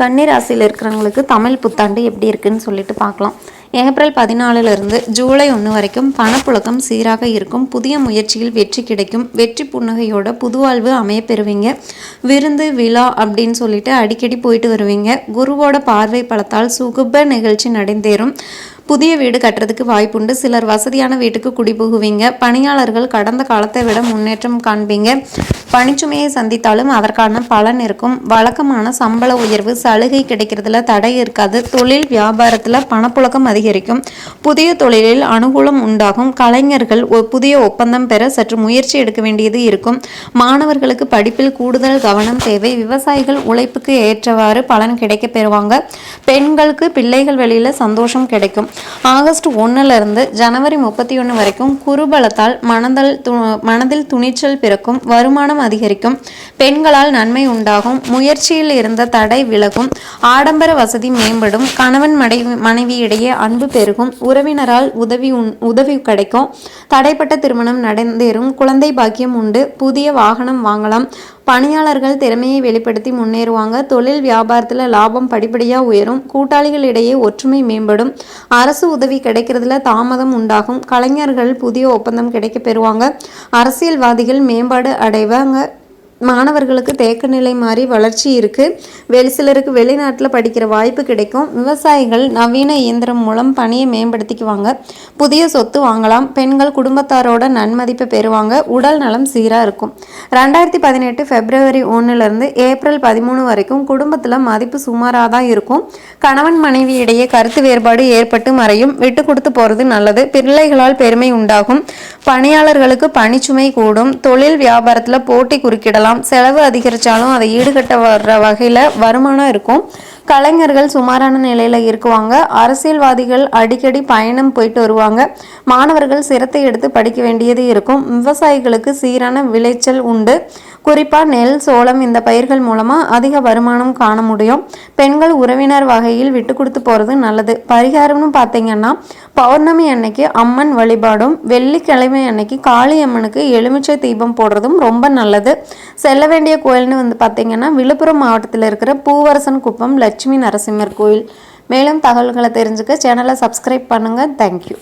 கன்னிராசியில் இருக்கிறவங்களுக்கு தமிழ் புத்தாண்டு எப்படி இருக்குன்னு சொல்லிட்டு பார்க்கலாம். ஏப்ரல் பதினாலுலேருந்து ஜூலை ஒன்று வரைக்கும் பணப்புழக்கம் சீராக இருக்கும். புதிய முயற்சியில் வெற்றி கிடைக்கும். வெற்றி புன்னகையோட புதுவாழ்வு அமைய பெறுவீங்க. விருந்து விழா அப்படின்னு சொல்லிட்டு அடிக்கடி போயிட்டு வருவீங்க. குருவோட பார்வை பலத்தால் சுகுப நிகழ்ச்சி நடந்தேறும். புதிய வீடு கட்டுறதுக்கு வாய்ப்புண்டு. சிலர் வசதியான வீட்டுக்கு குடிபுகுவீங்க. பணியாளர்கள் கடந்த காலத்தை விட முன்னேற்றம் காண்பீங்க. பணிச்சுமையை சந்தித்தாலும் அதற்கான பலன் இருக்கும். வழக்கமான சம்பள உயர்வு சலுகை கிடைக்கிறதுல தடை இருக்காது. தொழில் வியாபாரத்தில் பணப்புழக்கம் அதிகரிக்கும். புதிய தொழிலில் அனுகூலம் உண்டாகும். கலைஞர்கள் புதிய ஒப்பந்தம் பெற சற்று முயற்சி எடுக்க வேண்டியது இருக்கும். மாணவர்களுக்கு படிப்பில் கூடுதல் கவனம் தேவை. விவசாயிகள் உழைப்புக்கு ஏற்றவாறு பலன் கிடைக்க பெறுவாங்க. பெண்களுக்கு பிள்ளைகள் வெளியில் சந்தோஷம் கிடைக்கும். ஆகஸ்ட் ஒன்னுலேருந்து ஜனவரி முப்பத்தி ஒன்று வரைக்கும் குருபலத்தால் மனதல் மனதில் துணிச்சல் பிறக்கும். வருமானம் அதிகரிக்கும். பெண்களால் நன்மை உண்டாகும். முயற்சியில் இருந்த தடை விலகும். ஆடம்பர வசதி மேம்படும். கணவன் மனைவி மனைவியிடையே அன்பு பெருகும். உறவினரால் உதவி உதவி கிடைக்கும். தடைப்பட்ட திருமணம் நடந்தேறும். குழந்தை பாக்கியம் உண்டு. புதிய வாகனம் வாங்கலாம். பணியாளர்கள் திறமையை வெளிப்படுத்தி முன்னேறுவாங்க. தொழில் வியாபாரத்தில் லாபம் படிப்படியாக உயரும். கூட்டாளிகளிடையே ஒற்றுமை மேம்படும். அரசு உதவி கிடைக்கிறதுல தாமதம் உண்டாகும். கலைஞர்கள் புதிய ஒப்பந்தம் கிடைக்க பெறுவாங்க. அரசியல்வாதிகள் மேம்பாடு அடைவாங்க. மாணவர்களுக்கு தேக்க நிலை மாறி வளர்ச்சி இருக்குது வெளி சிலருக்கு வெளிநாட்டில் படிக்கிற வாய்ப்பு கிடைக்கும். விவசாயிகள் நவீன இயந்திரம் மூலம் பணியை மேம்படுத்திக்குவாங்க. புதிய சொத்து வாங்கலாம். பெண்கள் குடும்பத்தாரோட நன்மதிப்பை பெறுவாங்க. உடல் நலம் சீராக இருக்கும். ரெண்டாயிரத்தி பதினெட்டு பிப்ரவரி ஒன்றுலேருந்து ஏப்ரல் பதிமூணு வரைக்கும் குடும்பத்தில் மதிப்பு சுமாராக தான் இருக்கும். கணவன் மனைவி இடையே கருத்து வேறுபாடு ஏற்பட்டு மறையும். விட்டு கொடுத்து போகிறது நல்லது. பிள்ளைகளால் பெருமை உண்டாகும். பணியாளர்களுக்கு பணிச்சுமை கூடும். தொழில் வியாபாரத்தில் போட்டி குறுக்கிடலாம். செலவு அதிகரித்தாலும் அதை ஈடுகட்ட வர்ற வகையில் வருமானம் இருக்கும். கலைஞர்கள் சுமாரான நிலையில் இருக்குவாங்க. அரசியல்வாதிகள் அடிக்கடி பயணம் போயிட்டு வருவாங்க. மாணவர்கள் சிரத்தை எடுத்து படிக்க வேண்டியது இருக்கும். விவசாயிகளுக்கு சீரான விளைச்சல் உண்டு. குறிப்பாக நெல் சோளம் இந்த பயிர்கள் மூலமாக அதிக வருமானம் காண முடியும். பெண்கள் உறவினர் வகையில் விட்டு கொடுத்து போகிறது நல்லது. பரிகாரம்னு பார்த்தீங்கன்னா பௌர்ணமி அன்னைக்கு அம்மன் வழிபாடும் வெள்ளிக்கிழமை அன்னைக்கு காளி அம்மனுக்கு எலுமிச்சை தீபம் போடுறதும் ரொம்ப நல்லது. செல்ல வேண்டிய கோயில்னு வந்து பார்த்தீங்கன்னா விழுப்புரம் மாவட்டத்தில் இருக்கிற பூவரசன் குப்பம் லட்சுமி நரசிம்மர் கோயில். மேலும் தகவல்களை தெரிஞ்சுக்க சேனலை சப்ஸ்கிரைப் பண்ணுங்கள் தேங்க்யூ